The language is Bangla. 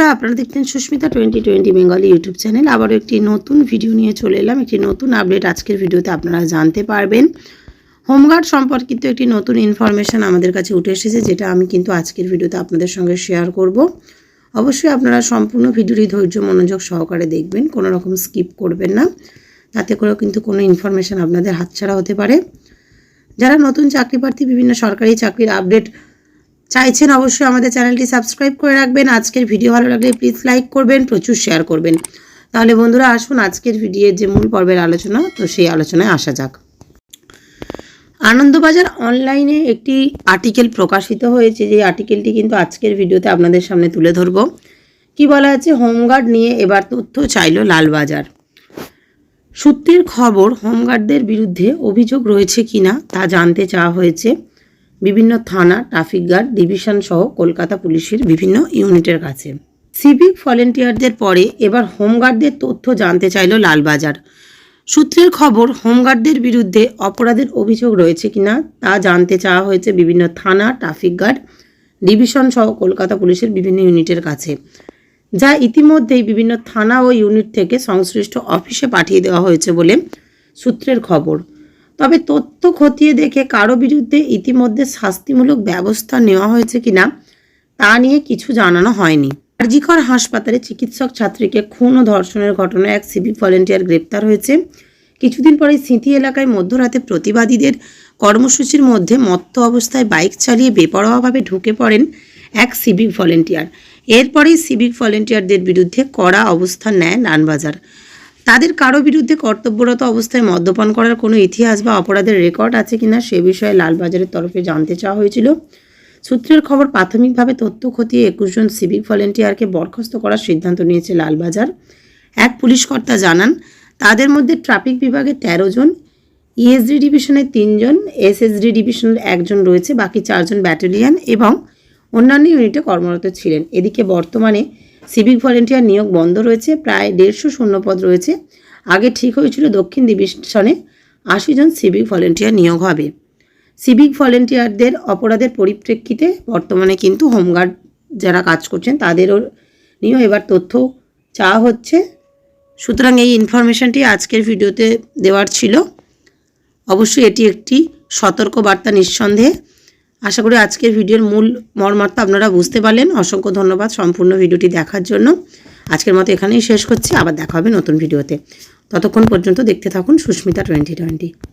বন্ধুরা, আপনারা দেখছেন Sushmita twenty twenty Bengali YouTube channel. আবারও একটি নতুন ভিডিও নিয়ে চলে এলাম। একটি নতুন আপডেট আজকের ভিডিওতে আপনারা জানতে পারবেন। হোমগার্ড সম্পর্কিত একটি নতুন ইনফরমেশান আমাদের কাছে উঠে এসেছে, যেটা আমি কিন্তু আজকের ভিডিওতে আপনাদের সঙ্গে শেয়ার করব। অবশ্যই আপনারা সম্পূর্ণ ভিডিওটি ধৈর্য, মনোযোগ সহকারে দেখবেন, কোনো রকম স্কিপ করবেন না। তাতে করেও কিন্তু কোনো ইনফরমেশান আপনাদের হাতছাড়া হতে পারে। যারা নতুন চাকরি প্রার্থী বিভিন্ন সরকারি চাকরির আপডেট চাইছেন অবশ্যই আমাদের চ্যানেলটি সাবস্ক্রাইব করে রাখবেন। আজকের ভিডিও ভালো লাগলে প্লিজ লাইক করবেন, প্রচুর শেয়ার করবেন। তাহলে বন্ধুরা আসুন, আজকের ভিডিওর যে মূল পর্বের আলোচনা, তো সেই আলোচনায় আসা যাক। আনন্দবাজার অনলাইনে একটি আর্টিকেল প্রকাশিত হয়েছে। যে আর্টিকেলটি কিন্তু আজকের ভিডিওতে আপনাদের সামনে তুলে ধরব। কি বলা আছে? হোমগার্ড নিয়ে এবার তথ্য চাইল লালবাজার। সূত্রের খবর হোমগার্ডদের বিরুদ্ধে অভিযোগ রয়েছে কিনা তা জানতে চাওয়া হয়েছে। বিভিন্ন থানা ট্রাফিক গার্ড ডিভিশন সহ কলকাতা পুলিশের বিভিন্ন ইউনিটের কাছে। সিভিক ভলেন্টিয়ারদের পরে এবার হোমগার্ডদের তথ্য জানতে চাইল লালবাজার। সূত্রের খবর হোমগার্ডদের বিরুদ্ধে অপরাধের অভিযোগ রয়েছে কিনা তা জানতে চাওয়া হয়েছে বিভিন্ন থানা ট্রাফিক গার্ড ডিভিশন সহ কলকাতা পুলিশের বিভিন্ন ইউনিটের কাছে। যা ইতিমধ্যেই বিভিন্ন থানা ও ইউনিট থেকে সংশ্লিষ্ট অফিসে পাঠিয়ে দেওয়া হয়েছে বলে সূত্রের খবর। তবে তথ্য খতিয়ে দেখে কারও বিরুদ্ধে ইতিমধ্যে শাস্তিমূলক ব্যবস্থা নেওয়া হয়েছে কিনা, তা নিয়ে কিছু জানানো হয়নি। আরজিকর হাসপাতালে চিকিৎসক ছাত্রীকে খুন ও ধর্ষণের ঘটনায় এক সিভিক ভলেন্টিয়ার গ্রেপ্তার হয়েছে। কিছুদিন পরে স্মৃতি এলাকায় মধ্যরাতে প্রতিবাদীদের কর্মসূচির মধ্যে মত্ত অবস্থায় বাইক চালিয়ে বেপরোয়াভাবে ঢুকে পড়েন এক সিভিক ভলেন্টিয়ার। এরপরেই সিভিক ভলেন্টিয়ারদের বিরুদ্ধে কড়া অবস্থান নেয় নানবাজার তাদের কারও বিরুদ্ধে কর্তব্যরত অবস্থায় মদ্যপান করার কোনো ইতিহাস বা অপরাধের রেকর্ড আছে কিনা সে বিষয়ে লালবাজারের তরফে জানতে চাওয়া হয়েছিল। সূত্রের খবর, প্রাথমিকভাবে তথ্য খতিয়ে একুশ জন সিভিক ভলেন্টিয়ারকে বরখাস্ত করার সিদ্ধান্ত নিয়েছে লালবাজার। এক পুলিশ কর্তা জানান, তাদের মধ্যে ট্রাফিক বিভাগে তেরো জন ইএসডি ডিভিশনের তিনজন এসএসডি ডিভিশনের একজন রয়েছে, বাকি চারজন ব্যাটালিয়ান এবং অন্যান্য ইউনিটে কর্মরত ছিলেন। এদিকে বর্তমানে সিভিক ভলেন্টিয়ার নিয়োগ বন্ধ রয়েছে, প্রায় দেড়শো শূন্যপদ রয়েছে। আগে ঠিক হয়েছিল দক্ষিণ ডিভিশনে আশি জন সিভিক ভলেন্টিয়ার নিয়োগ হবে। সিভিক ভলেন্টিয়ারদের অপরাধের পরিপ্রেক্ষিতে বর্তমানে কিন্তু হোমগার্ড যারা কাজ করছেন, তাদেরও নিয়েও এবার তথ্য চাওয়া হচ্ছে। সুতরাং এই ইনফরমেশনটি আজকের ভিডিওতে দেওয়ার ছিল। অবশ্যই এটি একটি সতর্ক বার্তা নিঃসন্দেহে। আশা করি আজকের ভিডিওর মূল মর্মার্থ আপনারা বুঝতে পারলেন। অসংখ্য ধন্যবাদ সম্পূর্ণ ভিডিওটি দেখার জন্য। আজকের মতো এখানেই শেষ করছি। আবার দেখা হবে নতুন ভিডিওতে। ততক্ষণ পর্যন্ত দেখতে থাকুন সুস্মিতা টোয়েন্টি টোয়েন্টি।